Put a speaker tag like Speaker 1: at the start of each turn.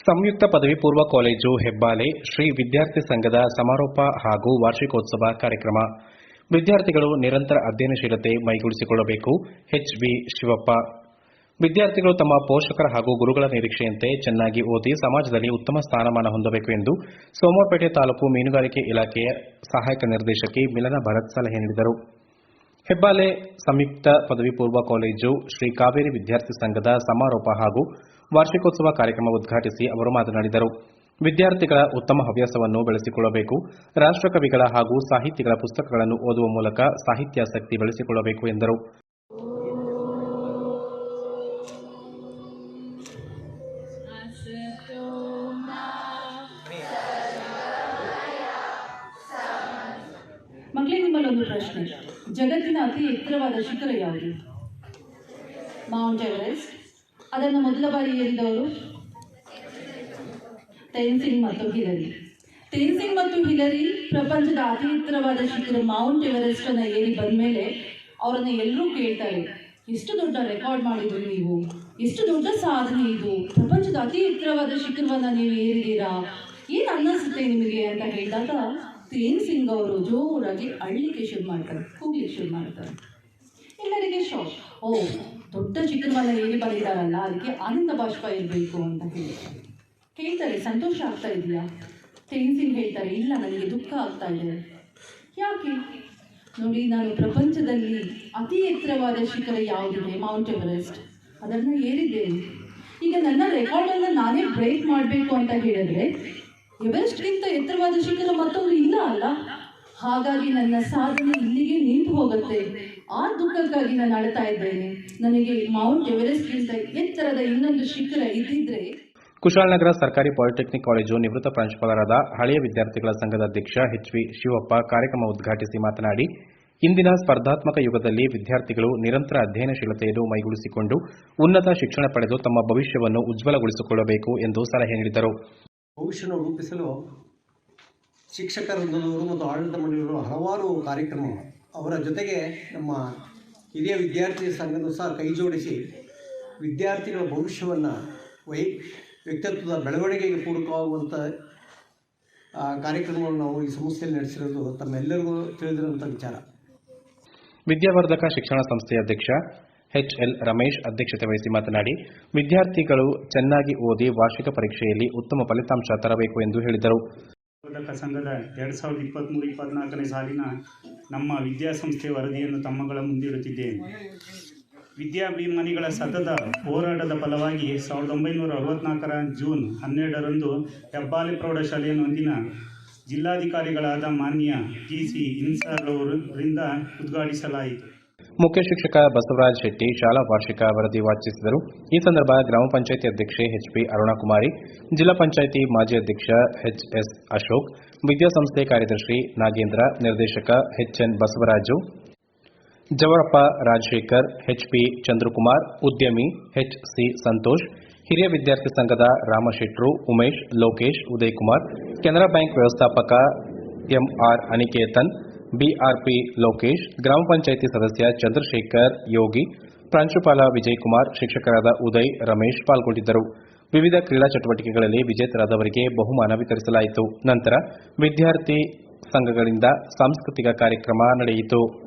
Speaker 1: ಸಂಯುಕ್ತ ಪದವಿ ಪೂರ್ವ ಕಾಲೇಜು ಹೆಬ್ಬಾಲೆ ಶ್ರೀ ವಿದ್ಯಾರ್ಥಿ ಸಂಘದ ಸಮಾರೋಪ ಹಾಗೂ ವಾರ್ಷಿಕೋತ್ಸವ ಕಾರ್ಯಕ್ರಮ. ವಿದ್ಯಾರ್ಥಿಗಳು ನಿರಂತರ ಅಧ್ಯಯನಶೀಲತೆ ಮೈಗೂಡಿಸಿಕೊಳ್ಳಬೇಕು. ಎಚ್ವಿ ಶಿವಪ್ಪ. ವಿದ್ಯಾರ್ಥಿಗಳು ತಮ್ಮ ಪೋಷಕರ ಹಾಗೂ ಗುರುಗಳ ನಿರೀಕ್ಷೆಯಂತೆ ಚೆನ್ನಾಗಿ ಓದಿ ಸಮಾಜದಲ್ಲಿ ಉತ್ತಮ ಸ್ಥಾನಮಾನ ಹೊಂದಬೇಕು ಎಂದು ಸೋಮವಾರಪೇಟೆ ತಾಲೂಕು ಮೀನುಗಾರಿಕೆ ಇಲಾಖೆಯ ಸಹಾಯಕ ನಿರ್ದೇಶಕಿ ಮಿಲನ ಭರತ್ ಸಲಹೆ ನೀಡಿದರು. ಹೆಬ್ಬಾಲೆ ಸಂಯುಕ್ತ ಪದವಿ ಪೂರ್ವ ಕಾಲೇಜು ಶ್ರೀ ಕಾವೇರಿ ವಿದ್ಯಾರ್ಥಿ ಸಂಘದ ಸಮಾರೋಪ ಹಾಗೂ ವಾರ್ಷಿಕೋತ್ಸವ ಕಾರ್ಯಕ್ರಮ ಉದ್ಘಾಟಿಸಿ ಅವರು ಮಾತನಾಡಿದರು. ವಿದ್ಯಾರ್ಥಿಗಳ ಉತ್ತಮ ಹವ್ಯಾಸವನ್ನು ಬೆಳೆಸಿಕೊಳ್ಳಬೇಕು, ರಾಷ್ಟ್ರಕವಿಗಳ ಹಾಗೂ ಸಾಹಿತಿಗಳ ಪುಸ್ತಕಗಳನ್ನು ಓದುವ ಮೂಲಕ ಸಾಹಿತ್ಯಾಸಕ್ತಿ ಬೆಳೆಸಿಕೊಳ್ಳಬೇಕು ಎಂದರು.
Speaker 2: ಮಕ್ಕಳಿಗೆ ಪ್ರಶ್ನೆ. ಜಗತ್ತಿನ ಅತಿ ಎತ್ತರವಾದ ಶಿಖರ ಯಾವುದು? ಮೌಂಟ್ ಎವರೆಸ್ಟ್ ಅದನ್ನು ಮೊದಲ ಬಾರಿ ಏರಿದವರು? ತೆನ್ಸಿಂಗ್ ಮತ್ತು ಹಿಲರಿ ತೆನ್ಸಿಂಗ್ ಮತ್ತು ಹಿಲರಿ ಪ್ರಪಂಚದ ಅತಿ ಎತ್ತರವಾದ ಶಿಖರ ಮೌಂಟ್ ಎವರೆಸ್ಟ್ ಅನ್ನ ಏರಿ ಬಂದ್ಮೇಲೆ ಅವರನ್ನ ಎಲ್ಲರೂ ಕೇಳ್ತಾರೆ ಎಷ್ಟು ದೊಡ್ಡ ರೆಕಾರ್ಡ್ ಮಾಡಿದ್ರು ನೀವು? ಎಷ್ಟು ದೊಡ್ಡ ಸಾಧನೆ ಇದು? ಪ್ರಪಂಚದ ಅತಿ ಎತ್ತರವಾದ ಶಿಖರವನ್ನ ನೀವು ಏರಿದ್ದೀರಾ? ಏನು ಅನ್ನಿಸುತ್ತೆ ನಿಮಗೆ ಅಂತ ಹೇಳಿದಾಗ ತೇನ್ ಸಿಂಗ್ ಅವರು ಜೋರಾಗಿ ಅಳ್ಳಿಕ್ಕೆ ಶುರು ಮಾಡ್ತಾರೆ, ಕೂಗ್ಲಿಕ್ಕೆ ಶುರು ಮಾಡ್ತಾರೆ. ಎಲ್ಲರಿಗೆ ಶಾಕ್. ಓ, ದೊಡ್ಡ ಚಿಕ್ಕನವನ್ನ ಏರಿ ಬರೀತಾರಲ್ಲ ಅದಕ್ಕೆ ಆನಂದ ಬಾಷ್ಪ ಇರಬೇಕು ಅಂತ ಹೇಳಿ. ಕೇಳ್ತಾರೆ, ಸಂತೋಷ ಆಗ್ತಾ ಇದೆಯಾ? ತೇನ್ ಸಿಂಗ್ ಹೇಳ್ತಾರೆ, ಇಲ್ಲ, ನನಗೆ ದುಃಖ ಆಗ್ತಾ ಇದೆ. ಯಾಕೆ? ನೋಡಿ, ನಾನು ಪ್ರಪಂಚದಲ್ಲಿ ಅತಿ ಎತ್ತರವಾದ ಶಿಖರ ಯಾವುದಿದೆ? Mount Everest. ಅದನ್ನು ಏರಿದ್ದೇನೆ. ಈಗ ನನ್ನ ರೆಕಾರ್ಡನ್ನು ನಾನೇ ಬ್ರೇಕ್ ಮಾಡಬೇಕು ಅಂತ ಹೇಳಿದ್ರೆ ಎವರೆಸ್ಟ್ಗಿಂತ ಎತ್ತರವಾದ ಶಿಖರ ಮತ್ತೊಂದು ಅಲ್ಲ? ಹಾಗಾಗಿ ನನ್ನ ಸಾಧನೆ ಇಲ್ಲಿಗೆ ನಿಂತು ಹೋಗುತ್ತೆ. ಆ ದುಃಖಕ್ಕಾಗಿ ನಾನು ಅಳ್ತಾ ಇದ್ದೇನೆ. ನನಗೆ ಮೌಂಟ್ ಎವರೆಸ್ಟ್ಗಿಂತ ಎತ್ತರದ ಇನ್ನೊಂದು ಶಿಖರ ಇದ್ದಿದ್ರೆ
Speaker 1: ಕುಶಾಲನಗರ ಸರ್ಕಾರಿ ಪಾಲಿಟೆಕ್ನಿಕ್ ಕಾಲೇಜು ನಿವೃತ್ತ ಪ್ರಾಂಶುಪಾಲರಾದ ಹಳೆಯ ವಿದ್ಯಾರ್ಥಿಗಳ ಸಂಘದ ಅಧ್ಯಕ್ಷ ಎಚ್ ವಿ ಶಿವಪ್ಪ ಕಾರ್ಯಕ್ರಮ ಉದ್ಘಾಟಿಸಿ ಮಾತನಾಡಿ ಇಂದಿನ ಸ್ಪರ್ಧಾತ್ಮಕ ಯುಗದಲ್ಲಿ ವಿದ್ಯಾರ್ಥಿಗಳು ನಿರಂತರ ಅಧ್ಯಯನಶೀಲತೆಯನ್ನು ಮೈಗೂಡಿಸಿಕೊಂಡು ಉನ್ನತ ಶಿಕ್ಷಣ ಪಡೆದು ತಮ್ಮ ಭವಿಷ್ಯವನ್ನು ಉಜ್ವಲಗೊಳಿಸಿಕೊಳ್ಳಬೇಕು ಎಂದು ಸಲಹೆ ನೀಡಿದರು.
Speaker 3: ಭವಿಷ್ಯವನ್ನು ರೂಪಿಸಲು ಶಿಕ್ಷಕರೊಂದವರು ಮತ್ತು ಆಡಳಿತ ಮಂಡಳಿಯವರು ಹಲವಾರು ಕಾರ್ಯಕ್ರಮ ಅವರ ಜೊತೆಗೆ ನಮ್ಮ ಹಿರಿಯ ವಿದ್ಯಾರ್ಥಿ ಸಂಘದ ಸಹ ಕೈ ಜೋಡಿಸಿ ವಿದ್ಯಾರ್ಥಿಗಳ ಭವಿಷ್ಯವನ್ನು ವೈ ವ್ಯಕ್ತಿತ್ವದ ಬೆಳವಣಿಗೆಗೆ ಪೂರಕವಾಗುವಂಥ ಕಾರ್ಯಕ್ರಮವನ್ನು ನಾವು ಈ ಸಂಸ್ಥೆಯಲ್ಲಿ ನಡೆಸಿರೋದು ತಮ್ಮೆಲ್ಲರಿಗೂ ತಿಳಿದಿರುವಂಥ ವಿಚಾರ.
Speaker 1: ವಿದ್ಯಾವರ್ಧಕ ಶಿಕ್ಷಣ ಸಂಸ್ಥೆಯ ಅಧ್ಯಕ್ಷ ಎಚ್ ಎಲ್ ರಮೇಶ್ ಅಧ್ಯಕ್ಷತೆ ವಹಿಸಿ ಮಾತನಾಡಿ, ವಿದ್ಯಾರ್ಥಿಗಳು ಚೆನ್ನಾಗಿ ಓದಿ ವಾರ್ಷಿಕ ಪರೀಕ್ಷೆಯಲ್ಲಿ ಉತ್ತಮ ಫಲಿತಾಂಶ ತರಬೇಕು ಎಂದು ಹೇಳಿದರು.
Speaker 4: ಬೋಧಕ ಸಂಘದ ಎರಡು ಸಾವಿರದ ಇಪ್ಪತ್ತ್ಮೂರು ಇಪ್ಪತ್ತ್ನಾಲ್ಕನೇ ಸಾಲಿನ ನಮ್ಮ ವಿದ್ಯಾಸಂಸ್ಥೆಯ ವರದಿಯನ್ನು ತಮ್ಮಗಳ ಮುಂದಿಡುತ್ತಿದ್ದೇನೆ. ವಿದ್ಯಾಭಿಮಾನಿಗಳ ಸತತ ಹೋರಾಟದ ಫಲವಾಗಿ ಸಾವಿರದ ಒಂಬೈನೂರ ಅರವತ್ನಾಲ್ಕರ ಜೂನ್ ಹನ್ನೆರಡರಂದು ಹೆಬ್ಬಾಲಿ ಪ್ರೌಢಶಾಲೆಯನ್ನು ಅಂದಿನ ಜಿಲ್ಲಾಧಿಕಾರಿಗಳಾದ ಮಾನ್ಯ ಟಿ ಸಿ ಇನ್ಸಾರ್ರವರಿಂದ ಉದ್ಘಾಟಿಸಲಾಯಿತು.
Speaker 1: ಮುಖ್ಯ ಶಿಕ್ಷಕ ಬಸವರಾಜ್ ಶೆಟ್ಟಿ ಶಾಲಾ ವಾರ್ಷಿಕ ವರದಿ ವಾಚಿಸಿದರು. ಈ ಸಂದರ್ಭ ಗ್ರಾಮ ಪಂಚಾಯಿತಿ ಅಧ್ಯಕ್ಷೆ ಎಚ್ಪಿ ಅರುಣಕುಮಾರಿ, ಜಿಲ್ಲಾ ಪಂಚಾಯಿತಿ ಮಾಜಿ ಅಧ್ಯಕ್ಷ ಎಚ್ಎಸ್ ಅಶೋಕ್, ವಿದ್ಯಾಸಂಸ್ಥೆ ಕಾರ್ಯದರ್ಶಿ ನಾಗೇಂದ್ರ, ನಿರ್ದೇಶಕ H N Basavaraju, Javarappa Rajashekar, H P Chandrakumar, ಉದ್ಯಮಿ ಎಚ್ಸಿ ಸಂತೋಷ್, ಹಿರಿಯ ವಿದ್ಯಾರ್ಥಿ ಸಂಘದ ರಾಮಶೆಟ್ರು, ಉಮೇಶ್, ಲೋಕೇಶ್ ಉದಯ್ ಉದಯಕುಮಾರ್, ಕೆನರಾ ಬ್ಯಾಂಕ್ ವ್ಯವಸ್ಥಾಪಕ M R Aniketan B R P Lokesh, ಗ್ರಾಮ ಪಂಚಾಯಿತಿ ಸದಸ್ಯ ಚಂದ್ರಶೇಖರ್, ಯೋಗಿ, ಪ್ರಾಂಶುಪಾಲ ವಿಜಯಕುಮಾರ್, ಶಿಕ್ಷಕರಾದ ಉದಯ್, ರಮೇಶ್ ಪಾಲ್ಗೊಂಡಿದ್ದರು. ವಿವಿಧ ಕ್ರೀಡಾ ಚಟುವಟಿಕೆಗಳಲ್ಲಿ ವಿಜೇತರಾದವರಿಗೆ ಬಹುಮಾನ ವಿತರಿಸಲಾಯಿತು. ನಂತರ ವಿದ್ಯಾರ್ಥಿ ಸಂಘಗಳಿಂದ ಸಾಂಸ್ಕೃತಿಕ ಕಾರ್ಯಕ್ರಮ ನಡೆಯಿತು.